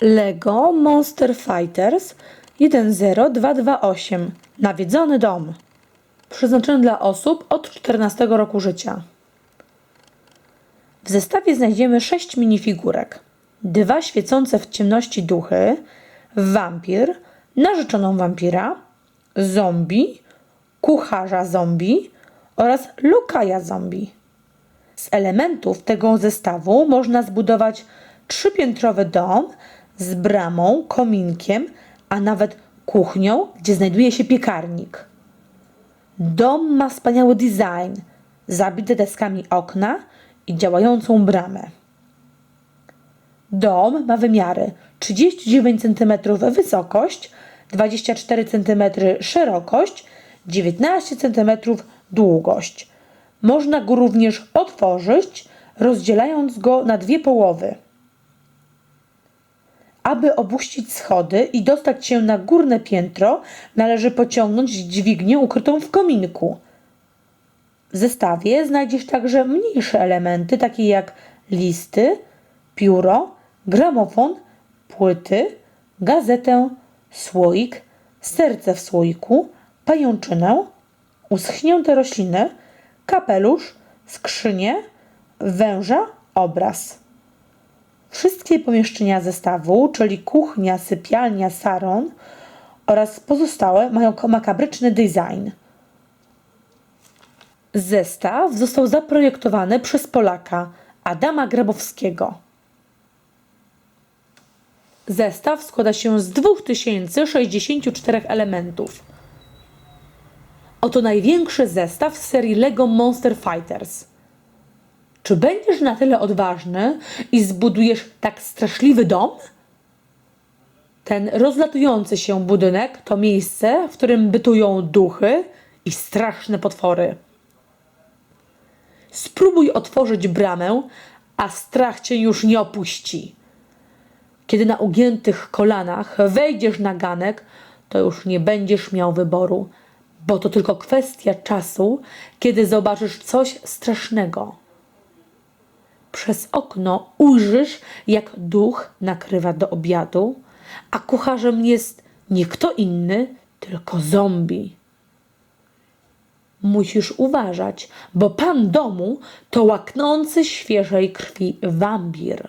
Lego Monster Fighters 10228 Nawiedzony dom. Przeznaczony dla osób od 14 roku życia. W zestawie znajdziemy sześć minifigurek. Dwa świecące w ciemności duchy, wampir, narzeczoną wampira, zombie, kucharza zombie oraz lokaja zombie. Z elementów tego zestawu można zbudować trzypiętrowy dom z bramą, kominkiem, a nawet kuchnią, gdzie znajduje się piekarnik. Dom ma wspaniały design, zabite deskami okna i działającą bramę. Dom ma wymiary 39 cm wysokość, 24 cm szerokość, 19 cm długość. Można go również otworzyć, rozdzielając go na dwie połowy. Aby opuścić schody i dostać się na górne piętro, należy pociągnąć dźwignię ukrytą w kominku. W zestawie znajdziesz także mniejsze elementy, takie jak listy, pióro, gramofon, płyty, gazetę, słoik, serce w słoiku, pajączynę, uschnięte rośliny, kapelusz, skrzynię, węża, obraz. Wszystkie pomieszczenia zestawu, czyli kuchnia, sypialnia, saron oraz pozostałe mają makabryczny design. Zestaw został zaprojektowany przez Polaka Adama Grabowskiego. Zestaw składa się z 2064 elementów. Oto największy zestaw z serii LEGO Monster Fighters. Czy będziesz na tyle odważny i zbudujesz tak straszliwy dom? Ten rozlatujący się budynek to miejsce, w którym bytują duchy i straszne potwory. Spróbuj otworzyć bramę, a strach cię już nie opuści. Kiedy na ugiętych kolanach wejdziesz na ganek, to już nie będziesz miał wyboru, bo to tylko kwestia czasu, kiedy zobaczysz coś strasznego. Przez okno ujrzysz, jak duch nakrywa do obiadu, a kucharzem jest nie kto inny, tylko zombie. Musisz uważać, bo pan domu to łaknący świeżej krwi wampir.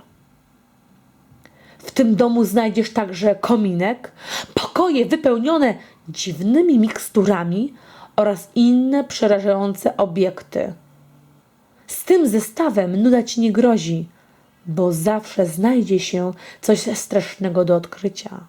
W tym domu znajdziesz także kominek, pokoje wypełnione dziwnymi miksturami oraz inne przerażające obiekty. Z tym zestawem nuda ci nie grozi, bo zawsze znajdzie się coś strasznego do odkrycia.